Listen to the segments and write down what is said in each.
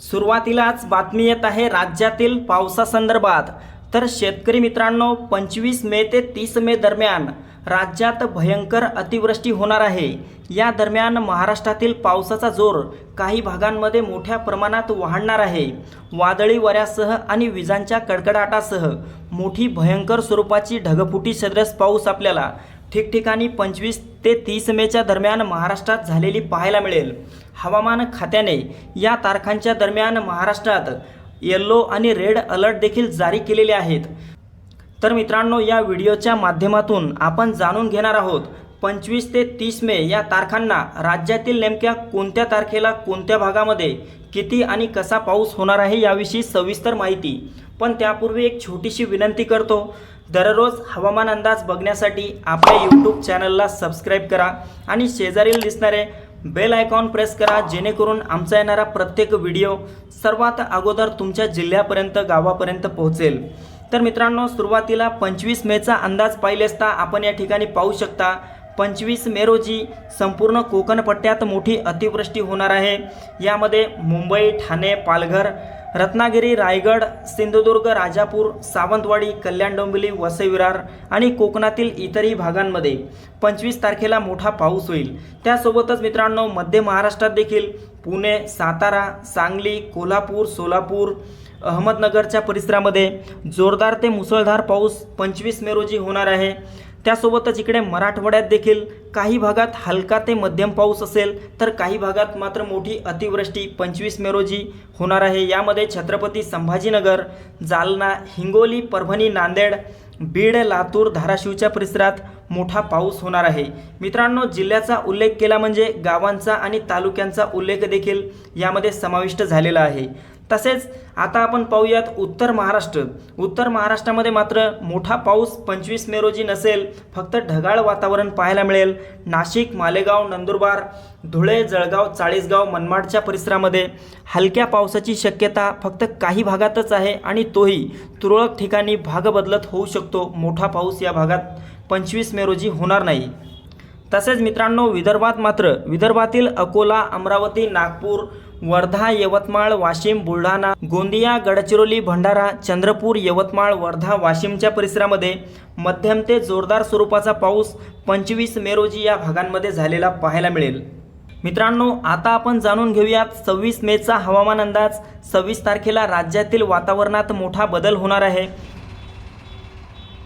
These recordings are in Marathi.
सुरुवातीलाच बातमी येत आहे राज्यातील पावसासंदर्भात. तर शेतकरी मित्रांनो पंचवीस मे ते तीस मे दरम्यान राज्यात भयंकर अतिवृष्टी होणार आहे. या दरम्यान महाराष्ट्रातील पावसाचा जोर काही भागांमध्ये मोठ्या प्रमाणात वाढणार आहे. वादळी वऱ्यासह आणि विजांच्या कडकडाटासह मोठी भयंकर स्वरूपाची ढगफुटी सदृश पाऊस आपल्याला ठिकठिकाणी पंचवीस ते तीस मेच्या दरम्यान महाराष्ट्रात झालेली पाहायला मिळेल. हवामान खात्याने या तारखांच्या दरम्यान महाराष्ट्रात येल्लो आणि रेड अलर्ट देखील जारी केलेले आहेत. तर मित्रांनो या व्हिडिओच्या माध्यमातून आपण जाणून घेणार आहोत पंचवीस ते तीस मे या तारखांना राज्यातील नेमक्या कोणत्या तारखेला कोणत्या भागामध्ये किती आणि कसा पाऊस होणार आहे याविषयी सविस्तर माहिती. पण त्यापूर्वी एक छोटीशी विनंती करतो दररोज हवामान अंदाज बघण्यासाठी आपल्या यूट्यूब चॅनलला सबस्क्राईब करा आणि शेजारील दिसणारे बेल आयकॉन प्रेस करा जेणेकरून आमचा येणारा प्रत्येक व्हिडिओ सर्वात अगोदर तुमच्या जिल्ह्यापर्यंत गावापर्यंत पोहोचेल. तर मित्रांनो सुरुवातीला पंचवीस मेचा अंदाज पाहिले असता आपण या ठिकाणी पाहू शकता पंचवीस मे रोजी संपूर्ण कोकणपट्ट्यात मोठी अतिवृष्टी होणार आहे. यामध्ये मुंबई ठाणे पालघर रत्नागिरी रायगड सिंधुदुर्ग राजापूर सावंतवाडी कल्याण डोंबिवली वसई विरार आणि कोकणातील इतरही भागांमध्ये पंचवीस तारखेला मोठा पाऊस होईल. त्यासोबतच मित्रांनो मध्य महाराष्ट्रात देखील पुणे सातारा सांगली कोल्हापूर सोलापूर अहमदनगरच्या परिसरामध्ये जोरदार ते मुसळधार पाऊस पंचवीस मे रोजी होणार आहे. त्यासोबतच इकडे मराठवाड्यात देखील काही भागात हलका ते मध्यम पाऊस असेल तर काही भागात मात्र मोठी अतिवृष्टी पंचवीस मे रोजी होणार आहे. यामध्ये छत्रपती संभाजीनगर जालना हिंगोली परभणी नांदेड बीड लातूर धाराशिवच्या परिसरात मोठा पाऊस होणार आहे. मित्रांनो जिल्ह्याचा उल्लेख केला म्हणजे गावांचा आणि तालुक्यांचा उल्लेख देखील यामध्ये समाविष्ट झालेला आहे. तसेच आता आपण पाहूयात उत्तर महाराष्ट्र. उत्तर महाराष्ट्रामध्ये मात्र मोठा पाऊस पंचवीस मे रोजी नसेल फक्त ढगाळ वातावरण पाहायला मिळेल. नाशिक मालेगाव नंदुरबार धुळे जळगाव चाळीसगाव मनमाडच्या परिसरामध्ये हलक्या पावसाची शक्यता फक्त काही भागातच आहे आणि तोही तुरळक ठिकाणी भाग बदलत होऊ शकतो. मोठा पाऊस या भागात पंचवीस मे रोजी होणार नाही. तसेच मित्रांनो विदर्भात मात्र विदर्भातील अकोला अमरावती नागपूर वर्धा यवतमाळ वाशिम बुलढाणा गोंदिया गडचिरोली भंडारा चंद्रपूर यवतमाळ वर्धा वाशिमच्या परिसरामध्ये मध्यम ते जोरदार स्वरूपाचा पाऊस पंचवीस मे रोजी या भागांमध्ये झालेला पाहायला मिळेल. मित्रांनो आता आपण जाणून घेऊयात सव्वीस मेचा हवामान अंदाज. सव्वीस तारखेला राज्यातील वातावरणात मोठा बदल होणार आहे.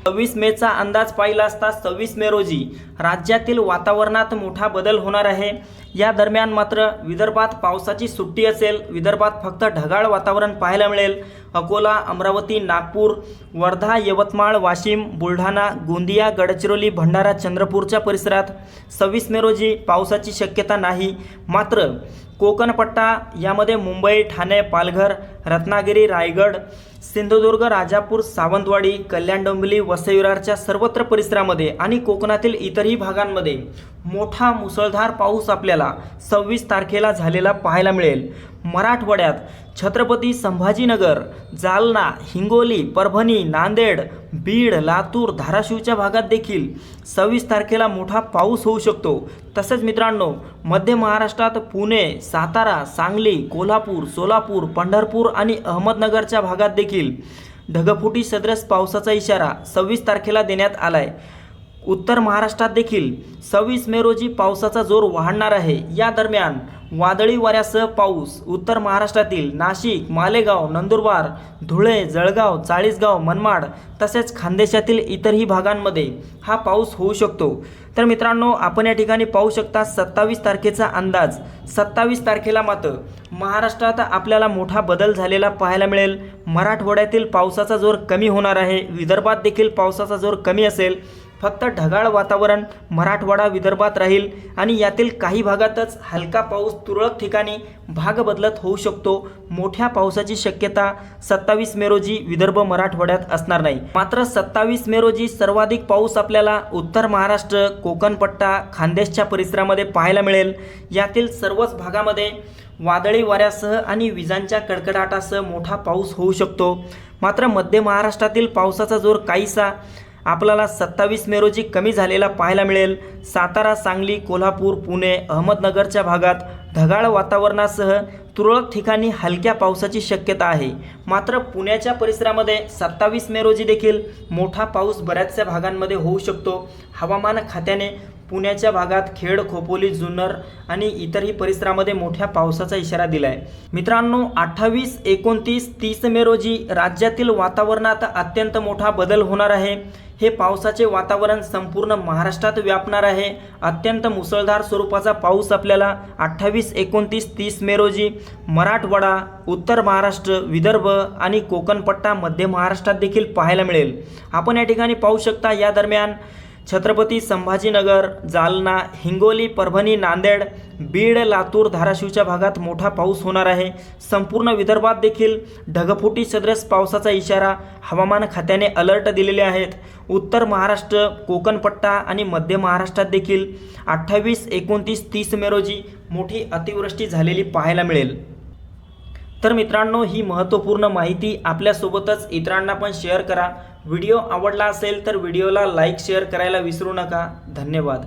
सव्वीस मेचा अंदाज पाहिला असता सव्वीस मे रोजी राज्यातील वातावरणात मोठा बदल होणार आहे. या दरम्यान मात्र विदर्भात पावसाची सुट्टी असेल. विदर्भात फक्त ढगाळ वातावरण पाहायला मिळेल. अकोला अमरावती नागपूर वर्धा यवतमाळ वाशिम बुलढाणा गोंदिया गडचिरोली भंडारा चंद्रपूरच्या परिसरात सव्वीस मे रोजी पावसाची शक्यता नाही. मात्र कोकणपट्टा यामध्ये मुंबई ठाणे पालघर रत्नागिरी रायगड सिंधुदुर्ग राजापूर सावंतवाडी कल्याण डोंबिवली वसई विरारच्या सर्वत्र परिसरामध्ये आणि कोकणातील इतरही भागांमध्ये मोठा मुसळधार पाऊस आपल्याला सव्वीस तारखेला झालेला पाहायला मिळेल. मराठवाड्यात छत्रपती संभाजीनगर जालना हिंगोली परभणी नांदेड बीड लातूर धाराशिवच्या भागात देखील सव्वीस तारखेला मोठा पाऊस होऊ शकतो. तसेच मित्रांनो मध्य महाराष्ट्रात पुणे सातारा सांगली कोल्हापूर सोलापूर पंढरपूर आणि अहमदनगरच्या भागात देखील ढगफुटी सदृश पावसाचा इशारा सव्वीस तारखेला देण्यात आला आहे उत्तर महाराष्ट्रात देखील सव्वीस मे रोजी पावसाचा जोर वाढणार आहे. या दरम्यान वादळी वाऱ्यासह पाऊस उत्तर महाराष्ट्रातील नाशिक मालेगाव नंदुरबार धुळे जळगाव चाळीसगाव मनमाड तसेच खानदेशातील इतरही भागांमध्ये हा पाऊस होऊ शकतो. तर मित्रांनो आपण या ठिकाणी पाहू शकता सत्तावीस तारखेचा अंदाज. सत्तावीस तारखेला मात्र महाराष्ट्रात आपल्याला मोठा बदल झालेला पाहायला मिळेल. मराठवाड्यातील पावसाचा जोर कमी होणार आहे. विदर्भात देखील पावसाचा जोर कमी असेल. फक्त ढगाळ वातावरण मराठवाडा विदर्भात राहील आणि यातील काही भागातच हलका पाऊस तुरळक ठिकाणी भाग बदलत होऊ शकतो. मोठ्या पावसाची शक्यता सत्तावीस मे रोजी विदर्भ मराठवाड्यात असणार नाही. मात्र सत्तावीस मे रोजी सर्वाधिक पाऊस आपल्याला उत्तर महाराष्ट्र कोकणपट्टा खानदेशच्या परिसरामध्ये पाहायला मिळेल. यातील सर्वच भागामध्ये वादळी वाऱ्यासह आणि विजांच्या कडकडाटासह मोठा पाऊस होऊ शकतो. मात्र मध्य महाराष्ट्रातील पावसाचा जोर काहीसा आपल्याला सत्तावीस मे रोजी कमी झालेला पाहायला मिळेल. सातारा सांगली कोल्हापूर पुणे अहमदनगरच्या भागात ढगाळ वातावरणासह तुरळक ठिकाणी हलक्या पावसाची शक्यता आहे. मात्र पुण्याच्या परिसरामध्ये सत्तावीस मे रोजी देखील मोठा पाऊस बऱ्याचशा भागांमध्ये होऊ शकतो. हवामान खात्याने पुण्याच्या भागात खेड खोपोली जुन्नर आणि इतरही परिसरामध्ये मोठ्या पावसाचा इशारा दिला आहे मित्रांनो अठ्ठावीस एकोणतीस तीस मे रोजी राज्यातील वातावरणात अत्यंत मोठा बदल होणार आहे. हे पावसाचे वातावरण संपूर्ण महाराष्ट्रात व्यापणार आहे. अत्यंत मुसळधार स्वरूपाचा पाऊस आपल्याला अठ्ठावीस एकोणतीस तीस मे रोजी मराठवाडा उत्तर महाराष्ट्र विदर्भ आणि कोकणपट्टा मध्य महाराष्ट्रात देखील पाहायला मिळेल. आपण या ठिकाणी पाहू शकता या दरम्यान छत्रपती संभाजीनगर जालना हिंगोली परभणी नांदेड बीड लातूर धाराशिवच्या भागात मोठा पाऊस होणार आहे. संपूर्ण विदर्भात देखील ढगफुटी सदृश पावसाचा इशारा हवामान खात्याने अलर्ट दिलेले आहेत. उत्तर महाराष्ट्र कोकणपट्टा आणि मध्य महाराष्ट्रात देखील अठ्ठावीस एकोणतीस तीस मे रोजी मोठी अतिवृष्टी झालेली पाहायला मिळेल. तर मित्रांनो ही महत्त्वपूर्ण माहिती आपल्यासोबतच इतरांना पण शेअर करा. व्हिडिओ आवडला असेल तर व्हिडिओला लाईक शेअर करायला विसरू नका. धन्यवाद.